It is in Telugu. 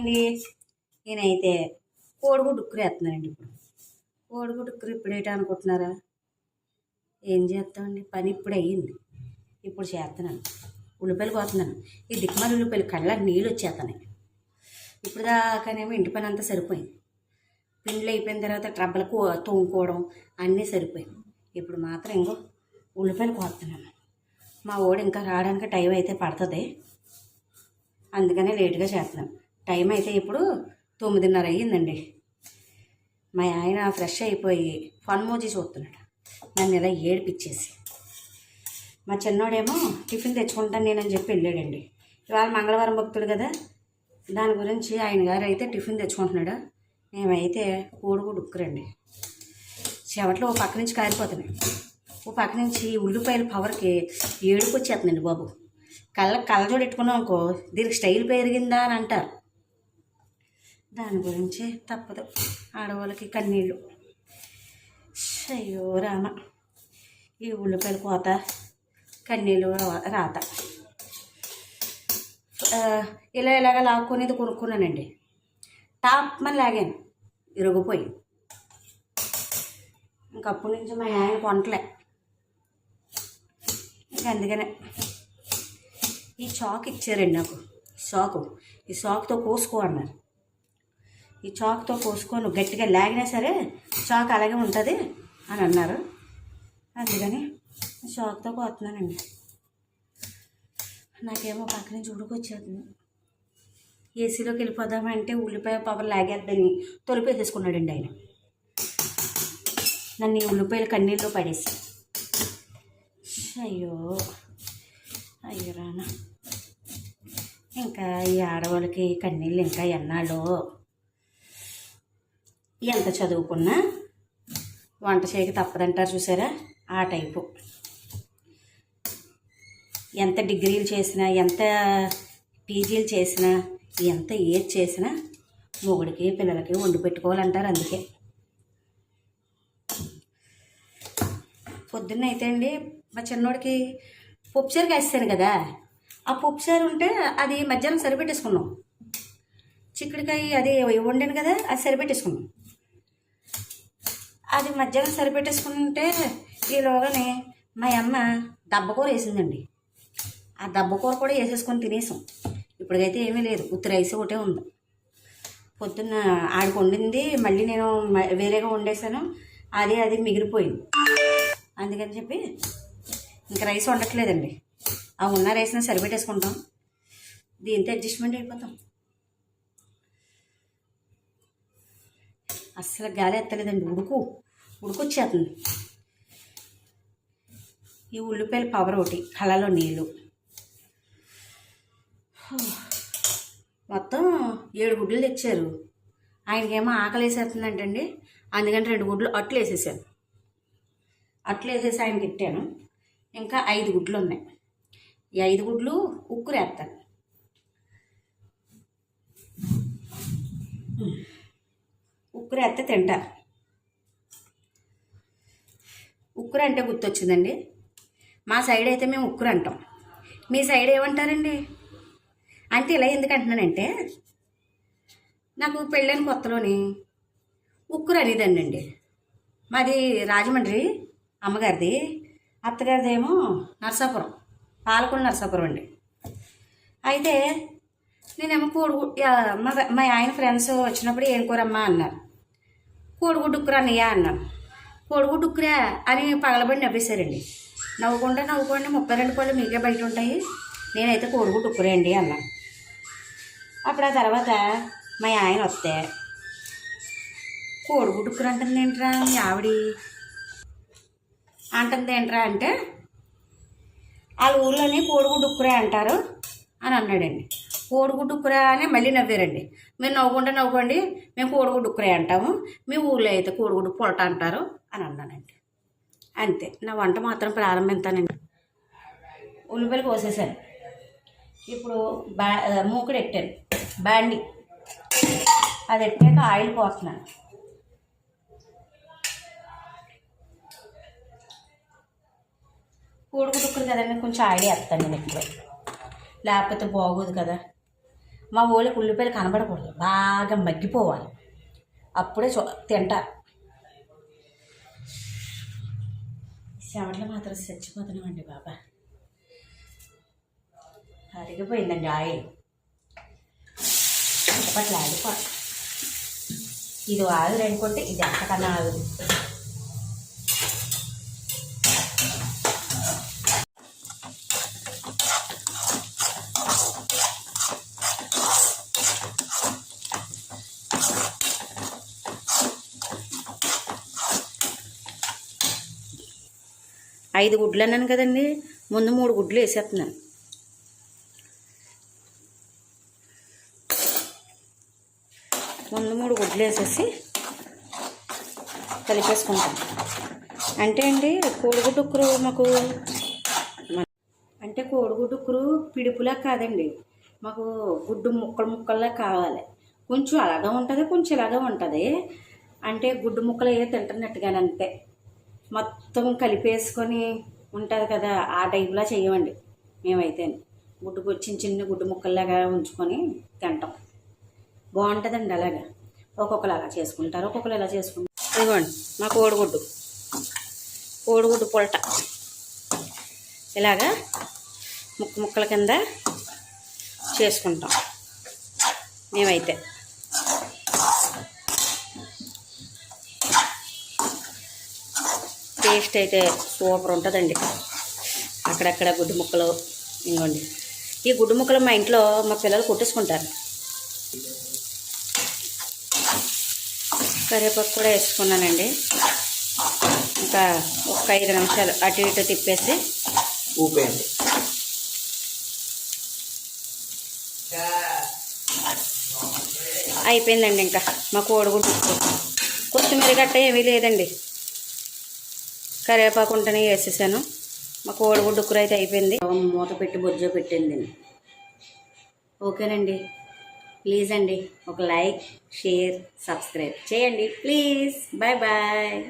అండి నేనైతే కోడిగుడ్డు ఉక్కురు వేస్తున్నానండి ఇప్పుడు. కోడిగుడ్డు ఉక్కురు ఇప్పుడు ఏంటి అనుకుంటున్నారా? ఏం చేస్తామండి? పని ఇప్పుడు అయ్యింది. ఇప్పుడు చేస్తున్నాను. ఉల్లిపాయలు కోతున్నాను ఈ దిక్కుమాల ఉల్లిపాయలు కళ్ళకి నీళ్ళు వచ్చేస్తున్నాయి. ఇప్పుడు దాకానేమో ఇంటి పని అంతా సరిపోయింది. పిండిలు అయిపోయిన తర్వాత ట్రబ్బలు కో తోముకోవడం అన్నీ సరిపోయింది. ఇప్పుడు మాత్రం ఇంకో ఉల్లిపాయలు కోస్తున్నాను. మా ఓడి ఇంకా రావడానికి టైం అయితే పడుతుంది. అందుకనే లేటుగా చేస్తున్నాను. టైం అయితే ఇప్పుడు తొమ్మిదిన్నర అయ్యిందండి మా ఆయన ఫ్రెష్ అయిపోయి ఫన్ మోజీ చూస్తున్నాడు. నన్ను ఇలా ఏడిపించేసి మా చిన్నోడేమో టిఫిన్ తెచ్చుకుంటాను నేనని చెప్పి వెళ్ళాడండి. ఇవాళ మంగళవారం భక్తుడు కదా. దాని గురించి ఆయన గారు అయితే టిఫిన్ తెచ్చుకుంటున్నాడు. మేమైతే కోడిగుడు ఉక్కురండి. చెవట్లో ఓ పక్క నుంచి కారిపోతున్నాయి. ఓ పక్క నుంచి ఉల్లిపాయల పవర్కి ఏడుపు వచ్చేస్తుందండి బాబు. కళ్ళ కళ్ళజోడు పెట్టుకున్నాం అనుకో దీనికి స్టైల్ పెరిగిందా అని అంటారు. దాని గురించి తప్పదు. ఆడవాళ్ళకి కన్నీళ్ళు. అయ్యో రామ. ఈ ఉల్లిపాయల కోత కన్నీళ్ళు రాత. ఇలా ఇలాగ లాక్కునేది కొనుక్కున్నానండి. టాప్ మని లాగాను. ఇరుగుపోయి. ఇంకప్పటి నుంచి మా ఆయన కొంటలే ఇంక అందుకనే ఈ చాక్ ఇచ్చారండి నాకు. చాకు. ఈ చాకుతో కోసుకో అన్నారు. ఈ చాక్తో కోసుకొని గట్టిగా లాగినా సరే చాక్ అలాగే ఉంటుంది అని అన్నారు. అందుకని చాక్తో కోతున్నానండి నాకేమో పక్క నుంచి ఉడుకొచ్చేస్తుంది ఏసీలోకి వెళ్ళిపోదామంటే ఉల్లిపాయ పవర్ లాగేద్దని తొలిపేసేసుకున్నాడండి ఆయన. నన్ను ఈ ఉల్లిపాయలు కన్నీళ్ళు పడేసి. అయ్యో అయ్యో రానా. ఇంకా ఈ ఆడవాళ్ళకి కన్నీళ్ళు ఇంకా ఎన్నాళ్ళు. ఎంత చదువుకున్నా వంట చేయక తప్పదంటారు చూసారా? ఆ టైపు. ఎంత డిగ్రీలు చేసినా ఎంత పీజీలు చేసినా ఎంత ఏజ్ చేసినా మొగుడికి పిల్లలకి వండి పెట్టుకోవాలంటారు అందుకే. పొద్దున్న అయితే అండి మా చిన్నోడికి పప్పుచారు కాస్తాను కదా. ఆ పప్పుచారు ఉంటే అది మధ్యాహ్నం సరిపెట్టేసుకున్నాం. చిక్కుడుకాయ అది వండాను కదా అది సరిపెట్టేసుకున్నాం. అది మధ్యాహ్నం సరిపెట్టేసుకుంటే ఈలోగానే మా అమ్మ దబ్బకూర వేసిందండి. ఆ దబ్బకూర కూడా వేసేసుకొని తినేసాం. ఇప్పటికైతే ఏమీ లేదు. ఉత్తి రైస్ ఒకటే ఉంది. పొద్దున్న ఆడికి వండింది. మళ్ళీ నేను వేరేగా వండేసాను అది అది మిగిలిపోయింది. అందుకని చెప్పి ఇంకా రైస్ వండట్లేదండి. ఆ ఉన్న రైస్ని సరిపెట్టేసుకుంటాం. దీంతో అడ్జస్ట్మెంట్ అయిపోతాం. అస్సలు గాలి ఎత్తలేదండి ఉడుకు ఉడుకొచ్చేస్తుంది. ఈ ఉల్లిపాయల పవర్ ఒకటి కళలో నీళ్ళు. మొత్తం ఏడు గుడ్లు తెచ్చారు. ఆయనకేమో ఆకలి వేసేస్తుందంటండి. అందుకని రెండు గుడ్లు అట్లు వేసేసాను. అట్లు వేసేసి ఆయనకి ఇట్టాను. ఇంకా ఐదు గుడ్లు ఉన్నాయి. ఈ ఐదు గుడ్లు ఉక్కురేస్తాను ఉక్కురేస్తే తింటారు ఉక్కురు అంటే గుర్తొచ్చిందండి. మా సైడ్ అయితే మేము ఉక్కురు అంటాం మీ సైడ్ ఏమంటారండి అంటే ఇలా ఎందుకు అంటున్నానంటే నాకు పెళ్ళైన కొత్తలోని ఉక్కురు అనేదండి అండి మాది రాజమండ్రి అమ్మగారిది. అత్తగారిదేమో నర్సాపురం నరసాపురం పాలకొండ నరసాపురం అండి. అయితే నేనేమో కోడి మా మా ఆయన ఫ్రెండ్స్ వచ్చినప్పుడు ఏం కూరమ్మా అన్నారు. కోడిగుడ్డు ఉక్కురా అన్నయ్య అన్నాను కోడిగుడ్డు అని పగలబడి నవ్వేశారండి. నవ్వకుండా నవ్వుకోండి ముప్పై రెండు పళ్ళు మీకే బయట ఉంటాయి. నేనైతే కోడిగుడ్డు అండి అన్నాను అప్పుడు ఆ తర్వాత మా ఆయన వస్తే కోడిగుడ్డు అంటుంది ఏంట్రా మీ ఆవిడి? అంటుంది ఏంట్రా అంటే వాళ్ళ ఊర్లోనే కోడిగుడ్డు అంటారు అని అన్నాడండి. కోడిగుడ్డుక్కురా అని మళ్ళీ నవ్వారండి. మీరు నవ్వుకుంటే నవ్వుకోండి మేము కోడిగుడ్డు అంటాము మీ ఊళ్ళో అయితే కోడిగుడ్డు పొలట అంటారు అని అన్నానండి. అంతే నా వంట మాత్రం ప్రారంభిస్తానండి. ఉల్లిపాయలు కోసేసాను. ఇప్పుడు బా మూకుడు ఎట్టాను. బాండి. అది ఎట్టాక ఆయిల్ పోస్తున్నాను. కోడిగుడ్డు ఉక్కురు కదండి కొంచెం ఆయిల్ వేస్తాను నేను ఇప్పుడు. లేకపోతే బాగోదు కదా. మా ఊళ్ళకి ఉల్లిపాయలు కనబడకూడదు. బాగా మగ్గిపోవాలి. అప్పుడే చూ తింటారు చెమటలు మాత్రం చచ్చిపోతున్నామండి బాబా. అరిగిపోయిందండి ఆయిల్. చిట్టపట్లు ఆగిపో ఇది ఆవిరి అనుకుంటే ఇది ఎంతకన్నా ఆవిరి. ఐదు గుడ్లు అన్నాను కదండి. ముందు మూడు గుడ్లు వేసేస్తున్నాను. ముందు మూడు గుడ్లు వేసేసి కలిపేసుకుంటాం. అంటే అండి కోడిగుడ్డు ఉక్కురు మాకు అంటే కోడిగుడ్డు ఉక్కురు పిడుపులా కాదండి. మాకు గుడ్డు ముక్కలు ముక్కల్లా కావాలి. కొంచెం అలాగా ఉంటుంది కొంచెం ఇలాగా ఉంటుంది. అంటే గుడ్డు ముక్కలు ఏ తింటున్నట్టుగానంతే అంతే. మొత్తం కలిపేసుకొని ఉంటుంది కదా ఆ టైప్లా చేయమండి మేమైతే గుడ్డు చిన్న చిన్న గుడ్డు ముక్కల్లాగా ఉంచుకొని తింటాం. బాగుంటుందండి అలాగా. ఒక్కొక్కరు అలా చేసుకుంటారు ఒక్కొక్కరు ఇలా చేసుకుంటారు. ఇదిగోండి మా కోడిగుడ్డు. కోడిగుడ్డు పొలట. ఇలాగా ముక్క ముక్కల కింద చేసుకుంటాం. మేమైతే. టేస్ట్ అయితే సూపర్ ఉంటుందండి. అక్కడక్కడ గుడ్డు ముక్కలు ఇవ్వండి ఈ గుడ్డు ముక్కలు మా ఇంట్లో మా పిల్లలు కొట్టేసుకుంటారు. కరివేపాకు కూడా వేసుకున్నానండి. ఇంకా ఒక ఐదు నిమిషాలు అటు ఇటు తిప్పేసి ఊపేయండి. అయిపోయిందండి ఇంకా. మా కోడిగుడ్డు కొత్తిమీర గట్ట ఏమీ లేదండి. కరివేపాకు ఉంటేనే వేసేసాను. మా కోడిగుడ్డు కూర అయితే అయిపోయింది. మూత పెట్టి బుజ్జో పెట్టింది. ఓకేనండి. ప్లీజ్ అండి. ఒక లైక్ షేర్ సబ్స్క్రైబ్ చేయండి. ప్లీజ్. Bye bye.